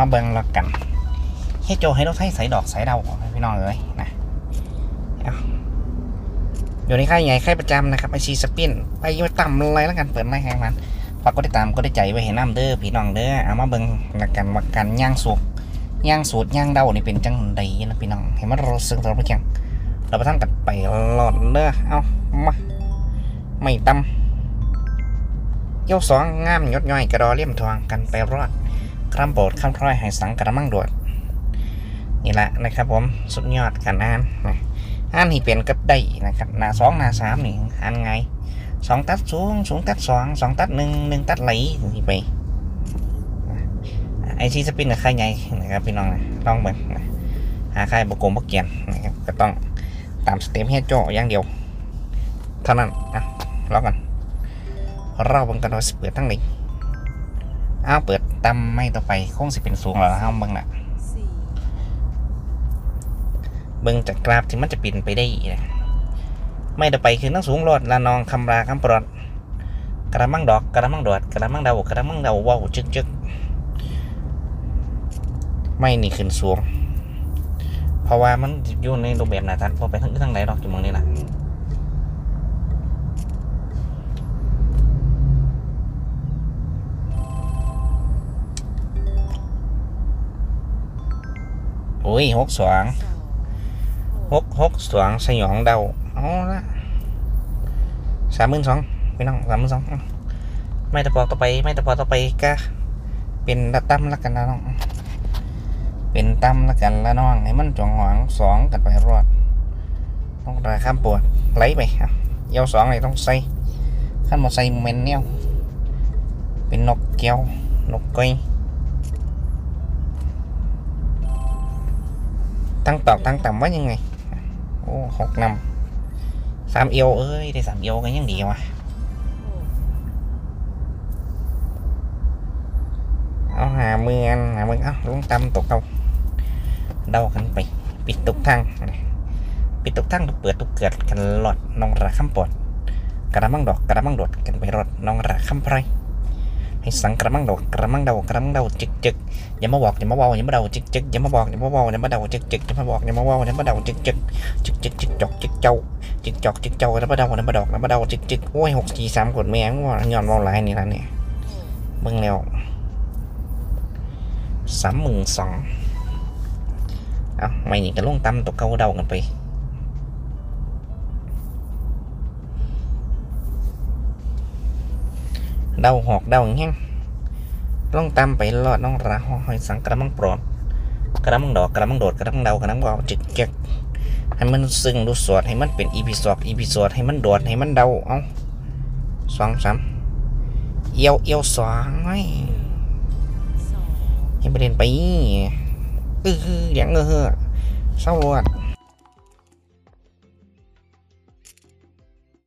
มาเบิ่งแล้วกันเฮ็ดโจให้เราใช้ใส่ดอกใส่ดาวก่อนนะพี่น้องเอ้ยนะเอยู่ในค่ายใหญ่ค่ายประจำนะครับไอซีสปินไปอต่ำเลยแล้วกันเปิดไล่แข่งมันฝากกดติดตามกดติดใจไว้เห็นน้ำเด้อพี่น้องเด้อเอามาเบิ่งแล้วกันว่าการย่างสุกย่างสูตรย่างเดานี่เป็นจังใดนะพี่น้องเห็นมันเราสึกเราไปยังเราไปทั้งกัดไปหลอดเด้อเอามาไม่ตำเย้าสองงามยดย่อยกระดอเลี่ยมทองกันไปรอด คร่ำโปรดคำพร้อยให้สังกระมังโดดนี่แหละนะครับผมสุดยอดกันอ่านนะอ่านที่เปลี่ยนก็ได้นะครับหน้าสองหน้าสามนี่อ่านไงสองตัดสูงสูงตัดสองสองตัดหนึ่งหนึ่งตัดไหลนี่ไปไอซีสปินกับค่ายใหญ่นะครับพี่น้องนะลองเบิ่งนะหาค่ายบกโกมบกเกียนนะครับก็ต้องตามสเต็ปเฮดโจอย่างเดียวเท่านั้นอะลองกันเราบิ่งกันว่าสิเปิดทั้งนี้ อ้าวเปิดตำไม่ต่อไปคงสิเป็นสูงแล้วนะเฮาเบิ่งน่ะเบิ่งจากกราฟที่มันจะปินไปได้นะไม่ต่อไปคือทั้งสูงรอดละนองคำราคำปลอดกระมังดอกกระมังดอดกระมังเดากระมังเดาเว้าวจึกจึกไม่นี่ขึ้นสูงเพราะว่ามันอยู่ในรูปแบบหนาทัดพอไปทั้งทั้งไหนดอกจุมองนี่แหละ อ้ยหกสองหกหกสองสยองเดาเอาละสามหมื่นสองพี่น้องสามหมื่นสองไม่ตะปอกต่อไป ไม่ตะปอกต่อไปก็เป็นระตั้มละกันนะน้อง เป็นตั้มละกันละน้องให้มันจองหวังสองกันไปรอด ต้องราข้ามปวดไหลไปอะเยาวสองเลยต้องใส่ขั้นมาใส่เมนเนี่ยเป็นนกแก้วนกก้อย ตั้งตอกตั้งต่ำว่ายังไง โอ้หกนำสามเอียวเอ้ยได้สามเอียวกันยังดีวะเอาหาเมือนหาเมือนเอาลงตำตกเอาเดากันไป ปิดตุกทางปิดตุกทางตุกเปิดตุกเกิดกันหลอดน้องระคำปอดกระมังดอกกระมังโดดกันไปรอดน้องระคำไพร ให้สังกระมังดอกระมังเดากระมังเดาจึกจึกอย่ามาบอกอย่ามาว้าอย่ามาเดาจึกจึกอย่ามาบอกอย่ามาว้าอย่ามาเดาจึกจึกอย่ามาบอกอย่ามาว้าอย่ามาเดาจึกจึกจึกจึกจึกจอกจึกเจ้าจึกจอกจึกเจ้าอย่ามาเดาอย่ามาดอกอย่ามาเดาจึกจึกโอ้ยหกสี่สามกดแม่งว่าย้อนว้าหลายนี่ละเนี่ยเบิ่งแล้วสามหมื่นสองเอาไม่หนี่ก็ลงตำตกเกาเดากันไป เดาหอกเดาอย่างเงี้ยลงตำไปรอดน้องราหอยสังกระมังปลอดกระมังดอกกระมังโดดกระมังเดากระมังเบาจิกเจ๊กให้มันซึ้งดูสวดให้มันเป็นอีพีสอดอีพีสอดให้มันโดดให้มันเดาเอาสองสามเอียวเอียวสองไว้สองยังประเด็นไปเอออย่างเออเศร้ารวดห